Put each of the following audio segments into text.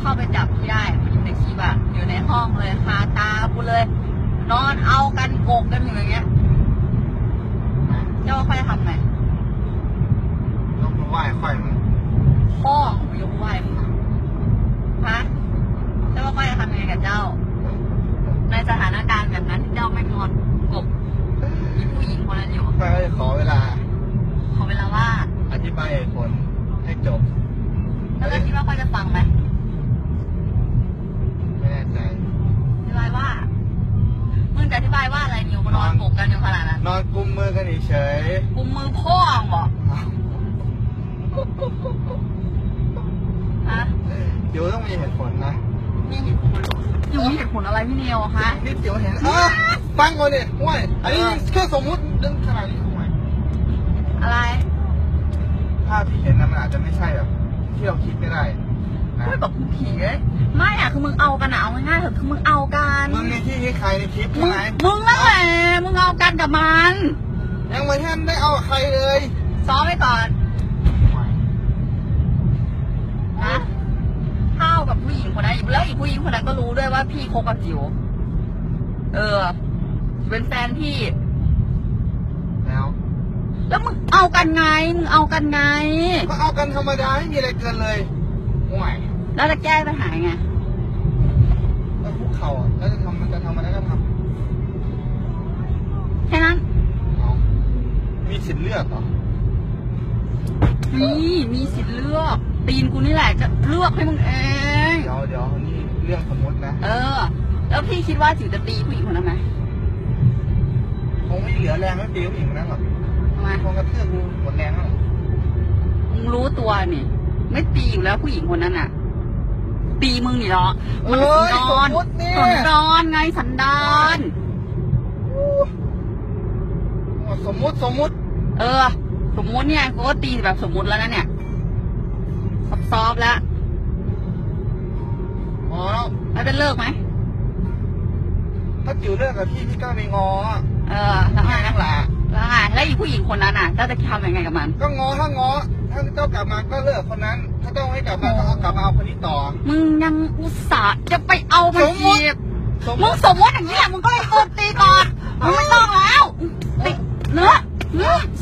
เข้าไปจับที่ได้มันในคลิปอะอยู่ในห้องเลยคาตากูเลย นอนเอากันโกกกันอยู่อย่างเงี้ยเจ้าค่อยทำไงยกมือไหว้ค่อยมึงพ่อยกไหว้มึงฮะเจ้าค่อยทำไงกับเจ้า ในสถานการณ์แบบนั้นที่เจ้าไม่นอนกบมีผู้หญิงคนนั้นอยู่ค่ขอเวลา ขอเวลาว่า อะไรนิวมานอนปลุกกันอยู่ขนาดนั้น นอนกุมมือกันเฉยกุมมือพ่องบอกๆฮะเดี๋ยวต้องมีเหตุผลนะมีเหตุผลอยู่มีเหตุผลอะไรพี่นิวฮะนี่เดี๋ยวเห็นอะฟังก่อนดิห่วยอันนี้แค่สมมุติเรื่องขนาดนี้ห่วยอะไร ภาพที่เห็นนั้นมันอาจจะไม่ใช่แบบที่เราคิดก็ได้นะไม่บอกมึงผีเอ้ยไม่อะคือมึงเอากันอะเอาง่ายๆเถอะคือมึงเอากัน มึงในที่นี้ใครในคลิปมึใช่งไหมมึงนั่นแหละมึงเอา กันกับมัน ยังไม่ทันได้เอากับใครเลยซ้อมไว้ก่อนนะเท่ากับผู้หญิงคนนั้นแล้วอีกผู้หญิงคนนั้นก็รู้ด้วยว่าพี่คบกับจิ๋วเออ เป็นแฟนพี่ แล้วแล้วมึงเอากันไงมึงเอากันไง ก็เอากันธรรมดาไม่มีอะไรเกินเลยห่วยแล้วจะแก้ปัญหาไงแล้วคุกเข่าอะแล้วจะทำมันจะทำอะไรก็ทแลือกเหรอมีมีสิทธิ์เลือก ตีนกูนี่แหละจะเลือกให้มึงเอง เดี๋ยวเดี๋ยวนี่เรื่องสมมตินะเออ แล้วพี่คิดว่าจิ๋วจะตีผู้หญิงคนนั้นไหมคงไม่เหลือแรงไม่ตีผู้หญิงคนนั้นหรอกทำไมคงกระเทือกกูหมดแรงแล้วมึงรู้ตัวนี่ ไม่ตีอยู่แล้วผู้หญิงคนนั้นอะ ตีมึงนี่เหรอมันเอ้ยสันสดมอนมติเนี่ยสันดอนไงสันดาน สมมติสมมติ เออ สมมุติเนี่ยกูก็ตีแบบสมมุติแล้วนะเนี่ยซอฟๆแล้วพอแล้วแล้วจะเลิกไหมถ้าจิ๋วเลิกกับพี่พี่ก็ไปงออะเออแล้วไงง่ายนักหลาแล้วไงแล้วอีกผู้หญิงคนนั้นอะเจ้าจะทำยังไงกับมัน ก็งอถ้างอถ้าเจ้ากลับมาก็เลิกคนนั้น ถ้าเจ้าไม่กลับมาก็เอากลับมาเอาคนนี้ต่อ มึงยังอุตส่าห์จะไปเอามันสมมุติอีกสมมมึงติสมมติอย่างนี้แหละมึงก็เลยโดนตีก่อนมึงไม่ต้องแล้วติเนื้อเนื้อ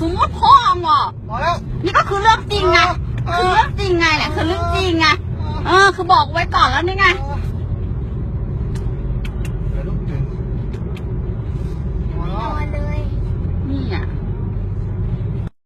สมมติพ่อมึงอะพอแล้ว นี่ก็คือเรื่องจริงไงเออคือเรื่องจริงไงแหละ คือเรื่องจริงไง เออ คือบอกไว้ก่อนแล้วนี่ไงเ